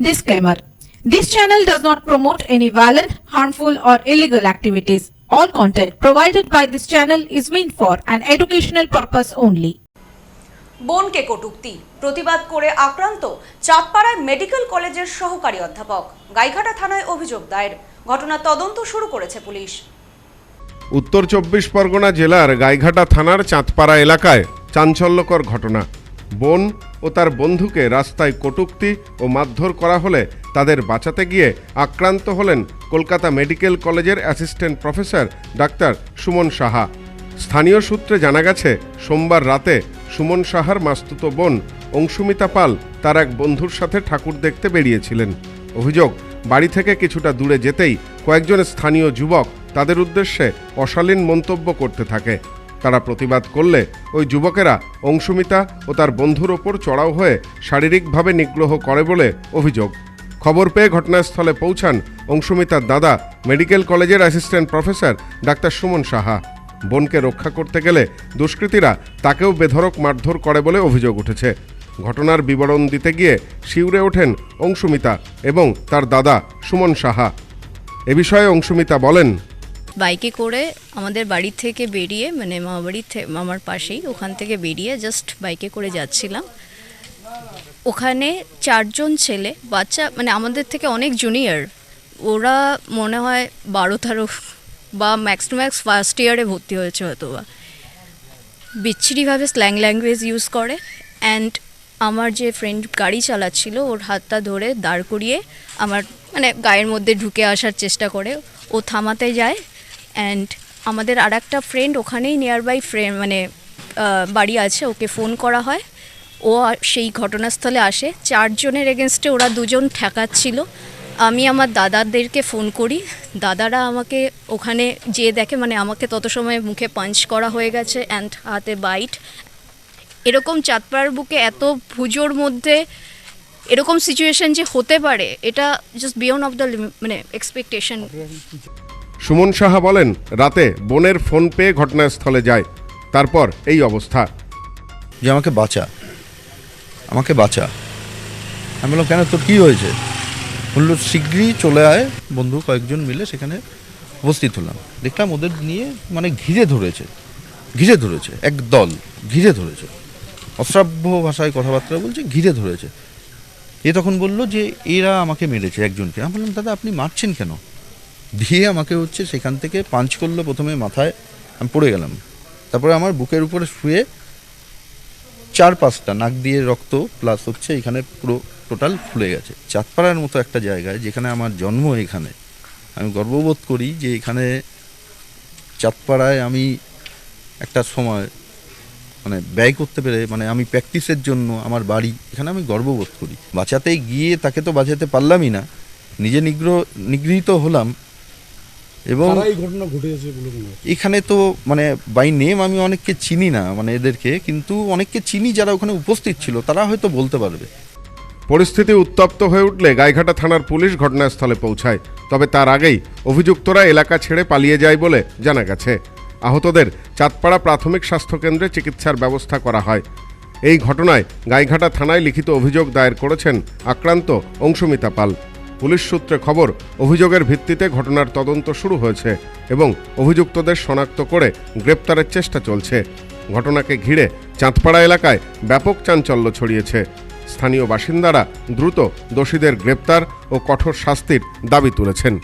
Disclaimer This channel does not promote any violent, harmful, or illegal activities. All content provided by this channel is meant for an educational purpose only. বোনকে কটূক্তি প্রতিবাদ করে আক্রান্ত চাঁদপাড়ায় medical কলেজের সহকারী অধ্যাপক গাইঘাটা থানায় অভিযোগ দায়ের ঘটনার তদন্ত শুরু করেছে পুলিশ উত্তর চব্বিশ পরগনা জেলার গাইঘাটা থানার চাঁদপাড়া এলাকায় চাঞ্চল্যকর ঘটনা বোন ও তার বন্ধুকে রাস্তায় কটূক্তি ও মারধর করা হলে তাদের বাঁচাতে গিয়ে আক্রান্ত হলেন কলকাতা মেডিকেল কলেজের assistant professor doctor Suman Saha. স্থানীয় সূত্রে জানা গেছে, সোমবার রাতে সুমন সাহার মাস্তুত বোন অংশুমিতা পাল তার এক বন্ধুর সাথে ঠাকুর দেখতে বেরিয়েছিলেন। অভিযোগ, বাড়ি থেকে কিছুটা দূরে যেতেই কয়েকজন স্থানীয় যুবক তাদের উদ্দেশ্যে অশালীন মন্তব্য করতে থাকে। তারা প্রতিবাদ করলে ওই যুবকেরা অংশুমিতা ও তার বন্ধুর ওপর চড়াও হয়ে শারীরিকভাবে নিগ্রহ করে বলে অভিযোগ। খবর পেয়ে ঘটনাস্থলে পৌঁছান অংশুমিতার দাদা, মেডিকেল কলেজের assistant professor doctor Suman Saha. বোনকে রক্ষা করতে গেলে দুষ্কৃতীরা তাকেও বেধরক মারধর করে বলে অভিযোগ উঠেছে। ঘটনার বিবরণ দিতে গিয়ে শিউরে ওঠেন অংশুমিতা এবং তার দাদা সুমন সাহা। এ বিষয়ে অংশুমিতা বলেন বাইকে করে আমাদের বাড়ি থেকে বেরিয়ে মানে মামা বাড়ির থে- মামার পাশেই ওখান থেকে বেরিয়ে জাস্ট বাইকে করে যাচ্ছিলাম। ওখানে চারজন ছেলে, বাচ্চা মানে আমাদের থেকে অনেক জুনিয়র ওরা মনে হয় বারো তেরো বা ম্যাক্স টু ম্যাক্স ফার্স্ট ইয়ারে ভর্তি হয়েছে হয়তো বা বিচ্ছিরিভাবে স্ল্যাং ল্যাঙ্গুয়েজ ইউজ করে অ্যান্ড আমার যে ফ্রেন্ড গাড়ি চালাচ্ছিল, ওর হাতটা ধরে দাঁড় করিয়ে আমার মানে গায়ের মধ্যে ঢুকে আসার চেষ্টা করে। ও থামাতে যায় অ্যান্ড আমাদের আর একটা ফ্রেন্ড ওখানেই নিয়ার বাই ফ্রেন্ড মানে বাড়ি আছে, ওকে ফোন করা হয়। ও সেই ঘটনাস্থলে আসে। চারজনের এগেনস্টে ওরা দুজন ঠেকাচ্ছিল। আমি আমার দাদাদেরকে ফোন করি। দাদারা আমাকে ওখানে যেয়ে দেখে মানে আমাকে তত সময় মুখে পাঞ্চ করা হয়ে গেছে অ্যান্ড হাতে বাইট এরকম চাঁদপাড়ার বুকে এত পুজোর মধ্যে এরকম সিচুয়েশন যে হতে পারে, এটা জাস্ট বিয়ন্ড অফ দ্য মানে এক্সপেকটেশন সুমন সাহা বলেন, রাতে বোনের ফোন পেয়ে ঘটনাস্থলে যায়। তারপর এই অবস্থা। যে আমাকে বাঁচা। আমাকে বাঁচা। আমি বললাম, কেন? তোর কী হয়েছে? বলল শীঘ্রই চলে আয়। বন্ধু কয়েকজন মিলে সেখানে উপস্থিত হলাম। দেখলাম ওদের নিয়ে মানে ঘিরে ধরেছে। ঘিরে ধরেছে, এক দল। ঘিরে ধরেছে। অশ্রাব্য ভাষায় কথাবার্তা বলছে, ঘিরে ধরেছে। এ তখন বলল যে, এরা আমাকে মেরেছে একজনকে। আমি বললাম, দাদা, আপনি মারছেন কেন? দিয়ে আমাকে হচ্ছে সেখান থেকে পাঞ্চ করল প্রথমে মাথায়, আমি পড়ে গেলাম। তারপরে আমার বুকের উপরে শুয়ে চার পাঁচটা নাক দিয়ে রক্ত প্লাস হচ্ছে এখানে পুরো টোটাল ফুলে গেছে। চাঁদপাড়ার মতো একটা জায়গায় যেখানে আমার জন্ম এখানে। আমি গর্ববোধ করি যে এখানে চাঁদপাড়ায় আমি একটা সময় মানে ব্যয় করতে পেরে মানে আমি প্র্যাকটিসের জন্য আমার বাড়ি, এখানে আমি গর্ববোধ করি। বাঁচাতে গিয়ে তাকে তো বাঁচাতে পারলামই না। নিজে নিগ্রহ, নিগৃহীত হলাম। এবং এই ঘটনা ঘটেছে বলে মনে এখানে তো মানে বাই নেম আমি অনেককে চিনি না মানে এদেরকে কিন্তু অনেককে চিনি যারা ওখানে উপস্থিত ছিল তারা হয়তো বলতে পারবে। পরিস্থিতি উত্তপ্ত হয়ে উঠলে গাইঘাটা থানার পুলিশ ঘটনাস্থলে পৌঁছায়। তবে তার আগেই অভিযুক্তরা এলাকা ছেড়ে পালিয়ে যায় বলে জানা গেছে। আহতদের চাঁদপাড়া প্রাথমিক স্বাস্থ্যকেন্দ্রে চিকিৎসার ব্যবস্থা করা হয়। এই ঘটনায় গাইঘাটা থানায় লিখিত অভিযোগ দায়ের করেছেন আক্রান্ত অংশুমিতা পাল। পুলিশ সূত্রে খবর, অভিযোগের ভিত্তিতে ঘটনার তদন্ত শুরু হয়েছে এবং অভিযুক্তদের শনাক্ত করে গ্রেপ্তারের চেষ্টা চলছে। ঘটনাকে ঘিরে চাঁদপাড়া এলাকায় ব্যাপক চাঞ্চল্য ছড়িয়েছে। স্থানীয় বাসিন্দারা দ্রুত দোষীদের গ্রেপ্তার ও কঠোর শাস্তির দাবি তুলেছেন।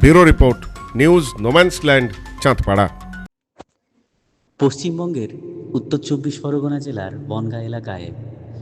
Bureau report, news no man's land Chandpara. পশ্চিমবঙ্গের উত্তর চব্বিশ পরগনা জেলার বনগাঁ এলাকায়